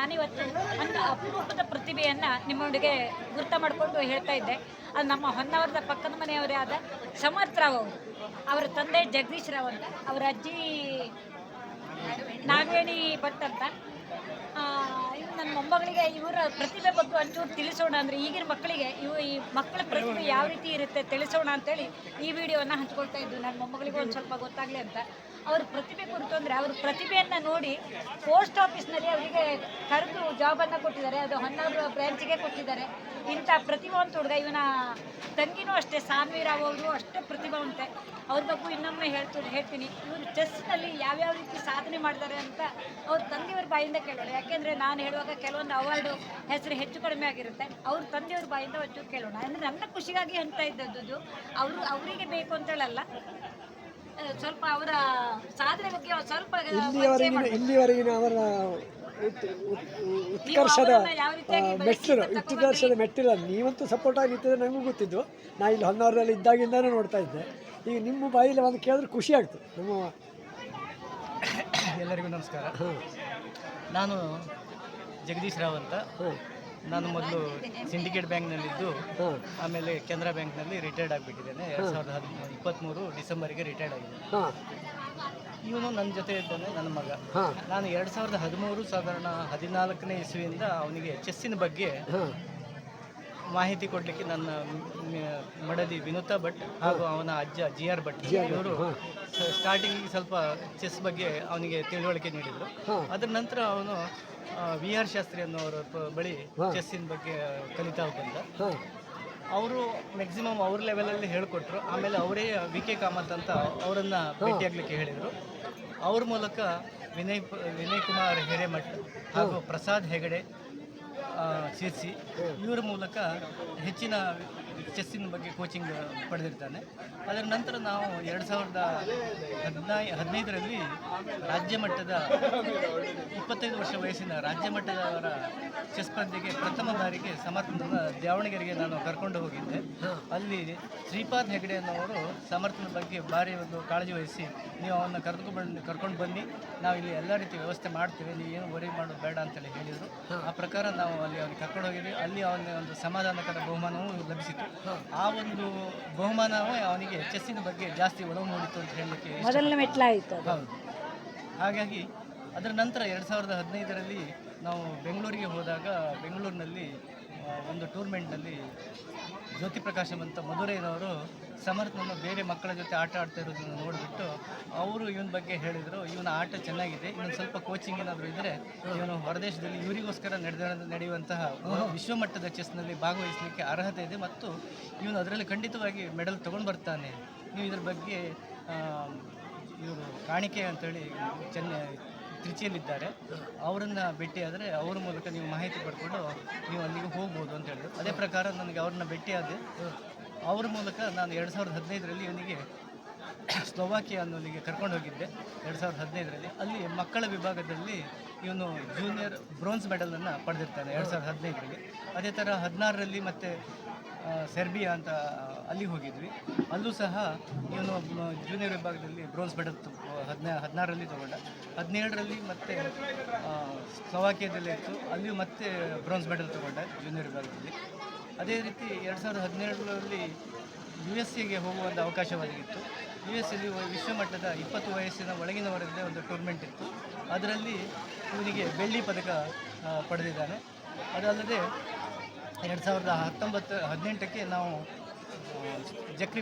ನಾನಿವತ್ತು ಒಂದು ಅಪರೂಪದ ಪ್ರತಿಭೆಯನ್ನು ನಿಮ್ಮೊಂದಿಗೆ ಗುರ್ತ ಮಾಡಿಕೊಂಡು ಹೇಳ್ತಾ ಇದ್ದೆ. ಅದು ನಮ್ಮ ಹೊನ್ನಾವರದ ಪಕ್ಕದ ಮನೆಯವರೇ ಆದ ಸಮರ್ಥ ರಾವ್ ಅವರು. ಅವರ ತಂದೆ ಜಗದೀಶ್ ರಾವ್ ಅಂತ. ಅವರ ಅಜ್ಜಿ ನಾಗವೇಣಿ ಭಟ್ ಅಂತ. ಇನ್ನು ನನ್ನ ಮೊಮ್ಮಗಳಿಗೆ ಇವರ ಪ್ರತಿಭೆ ಬಗ್ಗೆ ಒಂಚೂರು ತಿಳಿಸೋಣ ಅಂದರೆ ಈಗಿನ ಮಕ್ಕಳಿಗೆ ಇವು ಈ ಮಕ್ಕಳ ಪ್ರತಿಭೆ ಯಾವ ರೀತಿ ಇರುತ್ತೆ ತಿಳಿಸೋಣ ಅಂತೇಳಿ ಈ ವಿಡಿಯೋನ ಹಂಚ್ಕೊಳ್ತಾ ಇದ್ದು ನನ್ನ ಮೊಮ್ಮಗಳಿಗೆ ಒಂದು ಸ್ವಲ್ಪ ಗೊತ್ತಾಗಲಿ ಅಂತ. ಅವ್ರ ಪ್ರತಿಭೆ ಕುರಿತು ಅಂದರೆ ಅವ್ರ ಪ್ರತಿಭೆಯನ್ನು ನೋಡಿ ಪೋಸ್ಟ್ ಆಫೀಸ್ನಲ್ಲಿ ಅವರಿಗೆ ಕರೆದು ಜಾಬನ್ನು ಕೊಟ್ಟಿದ್ದಾರೆ. ಅದು ಹೊನ್ನಾವರ ಬ್ರ್ಯಾಂಚಿಗೆ ಕೊಟ್ಟಿದ್ದಾರೆ. ಇಂಥ ಪ್ರತಿಭಾವಂತ ಹುಡುಗ ಇವನ ತಂಗಿನೂ ಅಷ್ಟೇ ಸಾನ್ವಿ ಅವರು ಅಷ್ಟೇ ಪ್ರತಿಭಾವಂತೆ. ಅವ್ರ ಬಗ್ಗೆ ಇನ್ನೊಮ್ಮೆ ಹೇಳ್ತು ಹೇಳ್ತೀನಿ. ಇವರು ಚೆಸ್ನಲ್ಲಿ ಯಾವ್ಯಾವ ರೀತಿ ಸಾಧನೆ ಮಾಡಿದ್ದಾರೆ ಅಂತ ಅವ್ರ ತಂದೆಯವ್ರ ಬಾಯಿಂದ ಕೇಳೋಣ. ಯಾಕೆಂದರೆ ನಾನು ಹೇಳುವಾಗ ಕೆಲವೊಂದು ಅವಾರ್ಡು ಹೆಸರು ಹೆಚ್ಚು ಕಡಿಮೆ ಆಗಿರುತ್ತೆ. ಅವ್ರ ತಂದೆಯವ್ರ ಬಾಯಿಂದ ಒಂಚೂರು ಕೇಳೋಣ. ಅಂದರೆ ನನ್ನ ಖುಷಿಗಾಗಿ ಅಂತ ಇದ್ದದ್ದು ಅವರು ಅವರಿಗೆ ಬೇಕು ಅಂತೇಳಲ್ಲ ಸ್ವಲ್ಪ ಅವರ ಸಾಧನೆ ಬಗ್ಗೆ ಸ್ವಲ್ಪ ಇಲ್ಲಿವರೆಗಿನ ಅವರ ಉತ್ಕರ್ಷದ ಮೆಟ್ಟಿಲು ಉತ್ಕರ್ಷದ ಮೆಟ್ಟಿಲು ನೀವಂತೂ ಸಪೋರ್ಟ್ ಆಗಿ ನಿಂತಿದ್ರೆ ನನಗೂ ಗೊತ್ತಿದ್ದು ನಾ ಇಲ್ಲಿ ಹೊನ್ನಾವರದಲ್ಲಿ ಇದ್ದಾಗಿಂದಾನೇ ನೋಡ್ತಾ ಇದ್ದೆ. ಈಗ ನಿಮ್ಮ ಬಾಯಲ್ಲಿ ಒಂದು ಕೇಳಿದ್ರೆ ಖುಷಿ ಆಗ್ತದೆ. ನಮ್ಮ ಎಲ್ಲರಿಗೂ ನಮಸ್ಕಾರ. ನಾನು ಜಗದೀಶ್ ರಾವ್ ಅಂತ. ನಾನು ಮೊದಲು ಸಿಂಡಿಕೇಟ್ ಬ್ಯಾಂಕ್ನಲ್ಲಿದ್ದು ಇದ್ದು ಆಮೇಲೆ ಕೆನರಾ ಬ್ಯಾಂಕ್ನಲ್ಲಿ ರಿಟೈರ್ಡ್ ಆಗಿಬಿಟ್ಟಿದ್ದೇನೆ. ಎರಡು ಸಾವಿರದ ಹದಿಮೂರು ಇಪ್ಪತ್ತ್ಮೂರು ಡಿಸೆಂಬರಿಗೆ ರಿಟೈರ್ಡ್ ಆಗಿದ್ದೇನೆ. ಇವನು ನನ್ನ ಜೊತೆ ಇದ್ದಾನೆ ನನ್ನ ಮಗ. ನಾನು ಎರಡು ಸಾವಿರದ ಹದಿಮೂರು ಸಾಧಾರಣ ಹದಿನಾಲ್ಕನೇ ಇಸ್ವಿಯಿಂದ ಅವನಿಗೆ ಚೆಸ್ಸಿನ ಬಗ್ಗೆ ಮಾಹಿತಿ ಕೊಡಲಿಕ್ಕೆ ನನ್ನ ಮಡದಿ ವಿನುತಾ ಭಟ್ ಹಾಗೂ ಅವನ ಅಜ್ಜ ಜಿ ಆರ್ ಭಟ್ ಇವರು ಸ್ಟಾರ್ಟಿಂಗ್ ಸ್ವಲ್ಪ ಚೆಸ್ ಬಗ್ಗೆ ಅವನಿಗೆ ತಿಳುವಳಿಕೆ ನೀಡಿದರು. ಅದ್ರ ನಂತರ ಅವನು ವಿ ಆರ್ ಶಾಸ್ತ್ರಿ ಅನ್ನೋರ ಬಳಿ ಚೆಸ್ಸಿನ ಬಗ್ಗೆ ಕಲಿತಾ ಬಂದ. ಅವರು ಮ್ಯಾಕ್ಸಿಮಮ್ ಅವ್ರ ಲೆವೆಲಲ್ಲಿ ಹೇಳಿಕೊಟ್ರು. ಆಮೇಲೆ ಅವರೇ ವಿ ಕೆ ಕಾಮತ್ ಅಂತ ಅವರನ್ನ ಭೇಟಿಯಾಗಲಿಕ್ಕೆ ಹೇಳಿದರು. ಅವ್ರ ಮೂಲಕ ವಿನಯ್ ವಿನಯ್ ಕುಮಾರ್ ಹಿರೇಮಠ್ ಹಾಗೂ ಪ್ರಸಾದ್ ಹೆಗಡೆ ಆ, ಶಿರ್ಸಿ ಇವರ ಮೂಲಕ ಹೆಚ್ಚಿನ ಚೆಸ್ಸಿನ ಬಗ್ಗೆ ಕೋಚಿಂಗ್ ಪಡೆದಿರ್ತಾನೆ. ಅದರ ನಂತರ ನಾವು ಎರಡು ಸಾವಿರದ ಹದಿನೈ, ಹದಿನೈದರಲ್ಲಿ ರಾಜ್ಯ ಮಟ್ಟದ ಇಪ್ಪತ್ತೈದು ವರ್ಷ ವಯಸ್ಸಿನ ರಾಜ್ಯ ಮಟ್ಟದವರ ಚೆಸ್ ಸ್ಪರ್ಧೆಗೆ ಪ್ರಥಮ ಬಾರಿಗೆ ಸಮರ್ಥನ ದಾವಣಗೆರೆಗೆ ನಾನು ಕರ್ಕೊಂಡು ಹೋಗಿದ್ದೆ. ಅಲ್ಲಿ ಶ್ರೀಪಾದ್ ಹೆಗಡೆ ಅನ್ನೋರು ಸಮರ್ಥನ ಬಗ್ಗೆ ಭಾರಿ ಒಂದು ಕಾಳಜಿ ವಹಿಸಿ ನೀವು ಅವನ್ನ ಕರೆದುಕೊಂಡು ಬಂದು, ಕರ್ಕೊಂಡು ಬನ್ನಿ. ನಾವು ಇಲ್ಲಿ ಎಲ್ಲ ರೀತಿ ವ್ಯವಸ್ಥೆ ಮಾಡ್ತೇವೆ. ನೀವು ಏನು ವರಿ ಮಾಡೋದು ಬೇಡ ಅಂತೇಳಿ ಹೇಳಿದರು. ಆ ಪ್ರಕಾರ ನಾವು ಅಲ್ಲಿ ಅವ್ನಿಗೆ ಕರ್ಕೊಂಡು ಹೋಗಿದ್ವಿ. ಅಲ್ಲಿ ಅವನಿಗೆ ಒಂದು ಸಮಾಧಾನಕರ ಬಹುಮಾನವೂ ಲಭಿಸಿತು ಆ ಒಂದು ಬಹುಮಾನವೇ ಅವನಿಗೆ ಚೆಸ್ಸಿನ ಬಗ್ಗೆ ಜಾಸ್ತಿ ಒಲವು ಮೂಡಿತು ಅಂತ ಹೇಳಲಿಕ್ಕೆ ಮೊದಲನೇ ಮೆಟ್ಲಾಯಿತು ಹೌದು. ಹಾಗಾಗಿ ಅದರ ನಂತರ ಎರಡು ಸಾವಿರದ ಹದಿನೈದರಲ್ಲಿ ನಾವು ಬೆಂಗಳೂರಿಗೆ ಹೋದಾಗ ಬೆಂಗಳೂರಿನಲ್ಲಿ ಒಂದು ಟೂರ್ಮೆಂಟ್ನಲ್ಲಿ ಜ್ಯೋತಿ ಪ್ರಕಾಶಂ ಅಂತ ಮಧುರೈನವರು ಸಮರ್ಥನನ್ನು ಬೇರೆ ಮಕ್ಕಳ ಜೊತೆ ಆಟ ಆಡ್ತಾ ಇರೋದನ್ನು ನೋಡಿಬಿಟ್ಟು ಅವರು ಇವನ ಬಗ್ಗೆ ಹೇಳಿದರು, ಇವನ ಆಟ ಚೆನ್ನಾಗಿದೆ ಇವನು ಸ್ವಲ್ಪ ಕೋಚಿಂಗ್ ಏನಾದರೂ ಇದ್ದರೆ ಇವನು ಹೊರದೇಶದಲ್ಲಿ ಇವರಿಗೋಸ್ಕರ ನಡೆದ, ನಡೆಯುವಂತಹ ವಿಶ್ವಮಟ್ಟದ ಚೆಸ್ನಲ್ಲಿ ಭಾಗವಹಿಸಲಿಕ್ಕೆ ಅರ್ಹತೆ ಇದೆ ಮತ್ತು ಇವನು ಅದರಲ್ಲಿ ಖಂಡಿತವಾಗಿ ಮೆಡಲ್ ತೊಗೊಂಡು ಬರ್ತಾನೆ. ನೀವು ಇದ್ರ ಬಗ್ಗೆ ಇವರು ಕಾಣಿಕೆ ಅಂತೇಳಿ ಚೆನ್ನೈ ತ್ರಿಚಿಯಲ್ಲಿದ್ದಾರೆ. ಅವರನ್ನು ಭೇಟಿಯಾದರೆ ಅವ್ರ ಮೂಲಕ ನೀವು ಮಾಹಿತಿ ಪಡ್ಕೊಂಡು ನೀವು ಅಲ್ಲಿಗೆ ಹೋಗ್ಬೋದು ಅಂತ ಹೇಳಿದ್ರು. ಅದೇ ಪ್ರಕಾರ ನನಗೆ ಅವ್ರನ್ನ ಭೇಟಿಯಾದೆ ಅವ್ರ ಮೂಲಕ ನಾನು ಎರಡು ಸಾವಿರದ ಹದಿನೈದರಲ್ಲಿ ಇವನಿಗೆ ಸ್ಲೋವಾಕಿಯಾ ಅನ್ನೋಲ್ಲಿಗೆ ಕರ್ಕೊಂಡು ಹೋಗಿದ್ದೆ. ಎರಡು ಸಾವಿರದ ಹದಿನೈದರಲ್ಲಿ ಅಲ್ಲಿ ಮಕ್ಕಳ ವಿಭಾಗದಲ್ಲಿ ಇವನು ಜೂನಿಯರ್ ಬ್ರೋನ್ಸ್ ಮೆಡಲನ್ನು ಪಡೆದಿರ್ತಾನೆ ಎರಡು ಸಾವಿರದ ಹದಿನೈದರಲ್ಲಿ. ಅದೇ ಥರ ಹದಿನಾರರಲ್ಲಿ ಮತ್ತು ಸೆರ್ಬಿಯಾ ಅಂತ ಅಲ್ಲಿ ಹೋಗಿದ್ವಿ. ಅಲ್ಲೂ ಸಹ ಇವನು ಜೂನಿಯರ್ ವಿಭಾಗದಲ್ಲಿ ಬ್ರೋನ್ಸ್ ಮೆಡಲ್ ಹದಿನಾ, ಹದಿನಾರರಲ್ಲಿ ತೊಗೊಂಡ. ಹದಿನೇಳರಲ್ಲಿ ಮತ್ತೆ ಸ್ಲೋವಾಕಿಯಾದಲ್ಲಿ ಇತ್ತು. ಅಲ್ಲಿಯೂ ಮತ್ತೆ ಬ್ರಾಂಜ್ ಮೆಡಲ್ ತೊಗೊಂಡ ಜೂನಿಯರ್ ವಿಭಾಗದಲ್ಲಿ. ಅದೇ ರೀತಿ ಎರಡು ಸಾವಿರದ ಹದಿನೇಳರಲ್ಲಿ ಯು ಎಸ್ ಸಿಗೆ ಹೋಗುವಂಥ ಅವಕಾಶ ಒದಗಿತ್ತು ಯು ಎಸ್ ಎಲ್ಲಿ ವಿಶ್ವಮಟ್ಟದ ಇಪ್ಪತ್ತು ವಯಸ್ಸಿನ ಒಳಗಿನವರದ್ದೇ ಒಂದು ಟೂರ್ನಮೆಂಟ್ ಇತ್ತು. ಅದರಲ್ಲಿ ಇವನಿಗೆ ಬೆಳ್ಳಿ ಪದಕ ಪಡೆದಿದ್ದಾನೆ. ಅದಲ್ಲದೆ ಎರಡು ಸಾವಿರದ ಹತ್ತೊಂಬತ್ತು, ಹದಿನೆಂಟಕ್ಕೆ ನಾವು ಆ,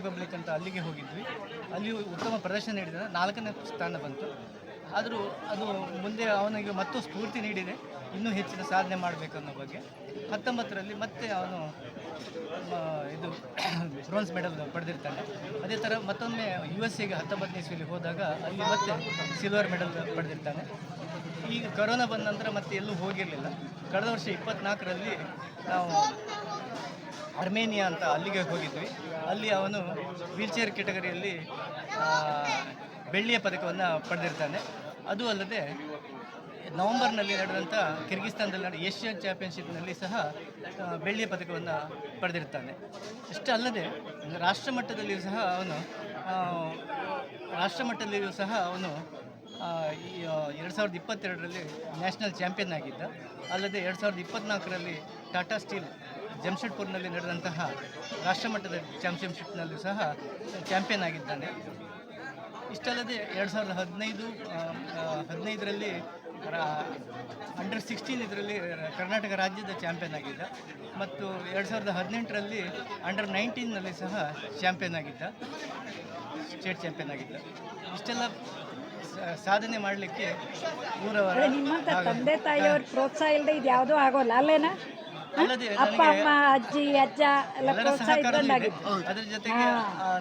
ಪಬ್ಲಿಕ್ ಅಂತ ಅಲ್ಲಿಗೆ ಹೋಗಿದ್ವಿ. ಅಲ್ಲಿ ಉತ್ತಮ ಪ್ರದರ್ಶನ ನೀಡಿದ ನಾಲ್ಕನೇ ಸ್ಥಾನ ಬಂತು. ಆದರೂ ಅದು ಮುಂದೆ ಅವನಿಗೆ ಮತ್ತೂ ಸ್ಫೂರ್ತಿ ನೀಡಿದೆ. ಇನ್ನೂ ಹೆಚ್ಚಿನ ಸಾಧನೆ ಮಾಡಬೇಕನ್ನೋ ಬಗ್ಗೆ. ಹತ್ತೊಂಬತ್ತರಲ್ಲಿ ಮತ್ತೆ ಅವನು ಇದು ಬ್ರೋನ್ಸ್ ಮೆಡಲ್ ಪಡೆದಿರ್ತಾನೆ. ಅದೇ ಥರ ಮತ್ತೊಮ್ಮೆ ಯು ಎಸ್ ಎಗೆ ಹತ್ತೊಂಬತ್ತನೇ ಇಸ್ವಿಲಿ ಹೋದಾಗ ಅಲ್ಲಿ ಮತ್ತೆ ಸಿಲ್ವರ್ ಮೆಡಲ್ ಪಡೆದಿರ್ತಾನೆ. ಈಗ ಕೊರೋನಾ ಬಂದ ನಂತರ ಮತ್ತೆ ಎಲ್ಲೂ ಹೋಗಿರಲಿಲ್ಲ. ಕಳೆದ ವರ್ಷ ಇಪ್ಪತ್ನಾಲ್ಕರಲ್ಲಿ ನಾವು ಅರ್ಮೇನಿಯಾ ಅಂತ ಅಲ್ಲಿಗೆ ಹೋಗಿದ್ವಿ. ಅಲ್ಲಿ ಅವನು ವೀಲ್ಚೇರ್ ಕೆಟಗರಿಯಲ್ಲಿ ಬೆಳ್ಳಿಯ ಪದಕವನ್ನು ಪಡೆದಿರ್ತಾನೆ. ಅದು ಅಲ್ಲದೆ ನವೆಂಬರ್ನಲ್ಲಿ ನಡೆದಂಥ ಕಿರ್ಗಿಸ್ತಾನದಲ್ಲಿ ನಡೆದ ಏಷ್ಯನ್ ಚಾಂಪಿಯನ್ಶಿಪ್ನಲ್ಲಿ ಸಹ ಬೆಳ್ಳಿಯ ಪದಕವನ್ನು ಪಡೆದಿರ್ತಾನೆ. ಅಷ್ಟೇ ಅಲ್ಲದೆ ರಾಷ್ಟ್ರ ಮಟ್ಟದಲ್ಲಿಯೂ ಸಹ ಅವನು ರಾಷ್ಟ್ರ ಮಟ್ಟದಲ್ಲಿಯೂ ಸಹ ಅವನು ಎರಡು ಸಾವಿರದ ಇಪ್ಪತ್ತೆರಡರಲ್ಲಿ ನ್ಯಾಷನಲ್ ಚಾಂಪಿಯನ್ ಆಗಿದ್ದ. ಅಲ್ಲದೆ ಎರಡು ಸಾವಿರದ ಇಪ್ಪತ್ತ್ನಾಲ್ಕರಲ್ಲಿ ಟಾಟಾ ಸ್ಟೀಲ್ ಜಮ್ಶೆಡ್ಪುರ್ನಲ್ಲಿ ನಡೆದಂತಹ ರಾಷ್ಟ್ರಮಟ್ಟದ ಚಾಂಪಿಯನ್ಶಿಪ್ನಲ್ಲೂ ಸಹ ಚಾಂಪಿಯನ್ ಆಗಿದ್ದಾನೆ. ಇಷ್ಟಲ್ಲದೆ ಎರಡು ಸಾವಿರದ ಹದಿನೈದು ಹದಿನೈದರಲ್ಲಿ ಅಂಡರ್ ಸಿಕ್ಸ್ಟೀನ್ ಇದರಲ್ಲಿ ಕರ್ನಾಟಕ ರಾಜ್ಯದ ಚಾಂಪಿಯನ್ ಆಗಿದ್ದ ಮತ್ತು ಎರಡು ಸಾವಿರದ ಹದಿನೆಂಟರಲ್ಲಿ ಅಂಡರ್ ನೈನ್ಟೀನ್ನಲ್ಲಿ ಸಹ ಚಾಂಪಿಯನ್ ಆಗಿದ್ದ ಸ್ಟೇಟ್ ಚಾಂಪಿಯನ್ ಆಗಿದ್ದ. ಇಷ್ಟೆಲ್ಲ ಸಾಧನೆ ಮಾಡಲಿಕ್ಕೆ ಊರವರ ನಿಮ್ಮಂತ ತಂದೆ ತಾಯಿಯವ್ರ ಪ್ರೋತ್ಸಾಹ ಇಲ್ಲದೆ ಇದು ಯಾವುದೂ ಆಗೋಲ್ಲ ಅಲ್ಲೇನಾ? ಅಪ್ಪ ಅಮ್ಮ ಅಜ್ಜಿ ಅಜ್ಜ ಎಲ್ಲ ಪ್ರೋತ್ಸಾಹ ಅದರ ಜೊತೆಗೆ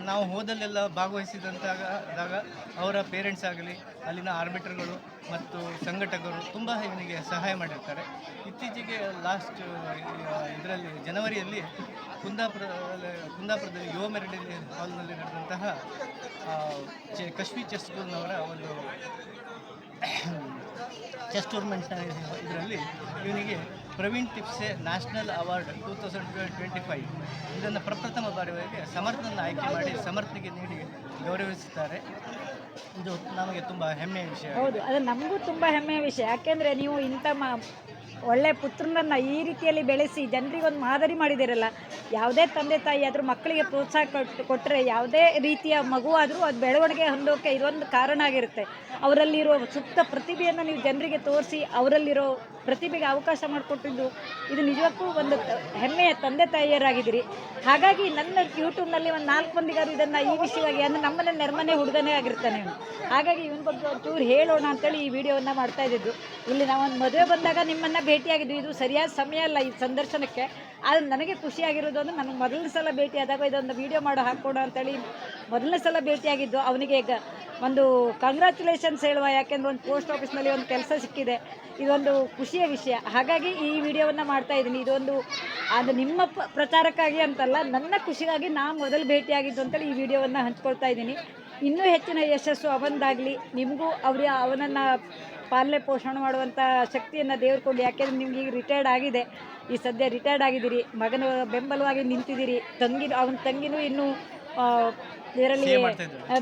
ನಾವು ಹೋದಲ್ಲೆಲ್ಲ ಭಾಗವಹಿಸಿದಂತಾಗ ಅವರ ಪೇರೆಂಟ್ಸ್ ಆಗಲಿ ಅಲ್ಲಿನ ಆರ್ಬಿಟರ್ಗಳು ಮತ್ತು ಸಂಘಟಕರು ತುಂಬ ಇವನಿಗೆ ಸಹಾಯ ಮಾಡಿರ್ತಾರೆ. ಇತ್ತೀಚೆಗೆ ಲಾಸ್ಟ್ ಇದರಲ್ಲಿ ಜನವರಿಯಲ್ಲಿ ಕುಂದಾಪುರ ಕುಂದಾಪುರದಲ್ಲಿ ಯುವ ಮೆರಡಿ ಹಾಲ್ನಲ್ಲಿ ನಡೆದಂತಹ ಕಶ್ಮಿ ಚೆಸ್ ಸ್ಕೂಲ್ನವರ ಒಂದು ಚೆಸ್ ಟೂರ್ನಮೆಂಟ್ನ ಇದರಲ್ಲಿ ಇವನಿಗೆ Praveen Tipse national award two thousand twenty five. ಇದನ್ನು ಪ್ರಪ್ರಥಮ ಬಾರಿಗೆ ಸಮರ್ಥನ ಆಯ್ಕೆ ಮಾಡಿ ಸಮರ್ಥನೆಗೆ ನೀಡಿ ಗೌರವಿಸುತ್ತಾರೆ. ಇದು ನಮಗೆ ತುಂಬ ಹೆಮ್ಮೆಯ ವಿಷಯ. ಹೌದು, ಅದು ನಮಗೂ ತುಂಬ ಹೆಮ್ಮೆಯ ವಿಷಯ. ಯಾಕೆಂದರೆ ನೀವು ಇಂಥ ಒಳ್ಳೆ ಪುತ್ರನನ್ನು ಈ ರೀತಿಯಲ್ಲಿ ಬೆಳೆಸಿ ಜನರಿಗೆ ಒಂದು ಮಾದರಿ ಮಾಡಿದಿರಲ್ಲ, ಯಾವುದೇ ತಂದೆ ತಾಯಿ ಆದರೂ ಮಕ್ಕಳಿಗೆ ಪ್ರೋತ್ಸಾಹ ಕೊಟ್ಟು ಕೊಟ್ಟರೆ ಯಾವುದೇ ರೀತಿಯ ಮಗುವಾದರೂ ಅದು ಬೆಳವಣಿಗೆ ಹೊಂದೋಕೆ ಇದೊಂದು ಕಾರಣ ಆಗಿರುತ್ತೆ. ಅವರಲ್ಲಿರೋ ಸುಪ್ತ ಪ್ರತಿಭೆಯನ್ನು ನೀವು ಜನರಿಗೆ ತೋರಿಸಿ ಅವರಲ್ಲಿರೋ ಪ್ರತಿಭೆಗೆ ಅವಕಾಶ ಮಾಡಿಕೊಟ್ಟಿದ್ದು ಇದು ನಿಜಕ್ಕೂ ಒಂದು ಹೆಮ್ಮೆಯ ತಂದೆ ತಾಯಿಯರಾಗಿದ್ದೀರಿ. ಹಾಗಾಗಿ ನನ್ನ ಯೂಟ್ಯೂಬ್ನಲ್ಲಿ ಒಂದು ನಾಲ್ಕು ಮಂದಿಗಾರು ಇದನ್ನು ಈ ವಿಷಯವಾಗಿ ಅಂದರೆ ನಮ್ಮನೆ ನೆರ್ಮನೆ ಹುಡುಗನೇ ಆಗಿರ್ತಾನೆ ಹಾಗಾಗಿ ಇವನ ಬಗ್ಗೆ ಒಂಚೂರು ಹೇಳೋಣ ಅಂತೇಳಿ ಈ ವಿಡಿಯೋವನ್ನು ಮಾಡ್ತಾ ಇದ್ದಿದ್ದು. ಇಲ್ಲಿ ನಾವೊಂದು ಮದುವೆ ಬಂದಾಗ ನಿಮ್ಮನ್ನು ಭೇಟಿಯಾಗಿದ್ವಿ ಇದು ಸರಿಯಾದ ಸಮಯ ಅಲ್ಲ ಈ ಸಂದರ್ಶನಕ್ಕೆ. ಆದರೆ ನನಗೆ ಖುಷಿಯಾಗಿರೋದು ಅಂದರೆ ನನಗೆ ಮೊದಲನೇ ಸಲ ಭೇಟಿಯಾದಾಗ ಇದೊಂದು ವೀಡಿಯೋ ಮಾಡೋ, ಹಾಕ್ಕೊಡು ಅಂತೇಳಿ ಮೊದಲನೇ ಸಲ ಭೇಟಿಯಾಗಿದ್ದು, ಅವನಿಗೆ ಈಗ ಒಂದು ಕಂಗ್ರ್ಯಾಚುಲೇಷನ್ಸ್ ಹೇಳುವ, ಯಾಕೆಂದ್ರೆ ಒಂದು ಪೋಸ್ಟ್ ಆಫೀಸ್ನಲ್ಲಿ ಒಂದು ಕೆಲಸ ಸಿಕ್ಕಿದೆ. ಇದೊಂದು ಖುಷಿಯ ವಿಷಯ. ಹಾಗಾಗಿ ಈ ವಿಡಿಯೋವನ್ನು ಮಾಡ್ತಾ ಇದ್ದೀನಿ. ಇದೊಂದು ಅದು ನಿಮ್ಮ ಪ್ರಚಾರಕ್ಕಾಗಿ ಅಂತಲ್ಲ, ನನ್ನ ಖುಷಿಗಾಗಿ ನಾನು ಮೊದಲು ಭೇಟಿಯಾಗಿದ್ದು ಅಂತೇಳಿ ಈ ವಿಡಿಯೋವನ್ನು ಹಂಚ್ಕೊಳ್ತಾ ಇದ್ದೀನಿ. ಇನ್ನೂ ಹೆಚ್ಚಿನ ಯಶಸ್ಸು ಅವನದಾಗಲಿ. ನಿಮಗೂ ಅವ್ರ, ಅವನನ್ನು ಪಾಲನೆ ಪೋಷಣೆ ಮಾಡುವಂಥ ಶಕ್ತಿಯನ್ನು ದೇವ್ರು ಕೊಡಿ ಯಾಕೆಂದ್ರೆ ನಿಮ್ಗೆ ಈಗ ರಿಟೈರ್ಡ್ ಆಗಿದೆ. ಈ ಸದ್ಯ ರಿಟೈರ್ಡ್ ಆಗಿದ್ದೀರಿ. ಮಗನ ಬೆಂಬಲವಾಗಿ ನಿಂತಿದ್ದೀರಿ. ತಂಗಿ ಅವನ ತಂಗಿನೂ ಇನ್ನೂ ಇದರಲ್ಲಿ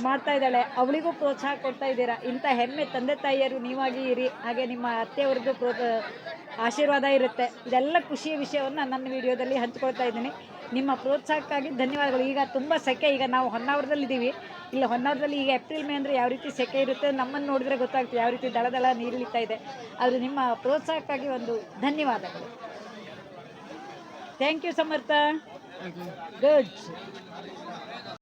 ಮಾಡ್ತಾ ಇದ್ದಾಳೆ. ಅವಳಿಗೂ ಪ್ರೋತ್ಸಾಹ ಕೊಡ್ತಾ ಇದ್ದೀರಾ? ಇಂಥ ಹೆಮ್ಮೆ ತಂದೆ ತಾಯಿಯರು ನೀವಾಗಿ ಇರಿ ಹಾಗೆ ನಿಮ್ಮ ಅತ್ತೆಯವ್ರಿಗೂ ಆಶೀರ್ವಾದ ಇರುತ್ತೆ. ಇದೆಲ್ಲ ಖುಷಿಯ ವಿಷಯವನ್ನು ನನ್ನ ವಿಡಿಯೋದಲ್ಲಿ ಹಂಚ್ಕೊಳ್ತಾ ಇದ್ದೀನಿ. ನಿಮ್ಮ ಪ್ರೋತ್ಸಾಹಕ್ಕಾಗಿ ಧನ್ಯವಾದಗಳು. ಈಗ ತುಂಬ ಸೆಕೆ. ಈಗ ನಾವು ಹೊನ್ನಾವರದಲ್ಲಿದ್ದೀವಿ. ಇಲ್ಲ ಹೊನ್ನಾವರದಲ್ಲಿ ಈಗ ಏಪ್ರಿಲ್ ಮೇ ಅಂದರೆ ಯಾವ ರೀತಿ ಸೆಕೆ ಇರುತ್ತೆ ನಮ್ಮನ್ನು ನೋಡಿದ್ರೆ ಗೊತ್ತಾಗ್ತದೆ. ಯಾವ ರೀತಿ ದಳ ದಳ ನೀರಿಳಿತಾ ಇದೆ. ಆದರೆ ನಿಮ್ಮ ಪ್ರೋತ್ಸಾಹಕ್ಕಾಗಿ ಒಂದು ಧನ್ಯವಾದಗಳು. Thank you Samarth. ಗುಡ್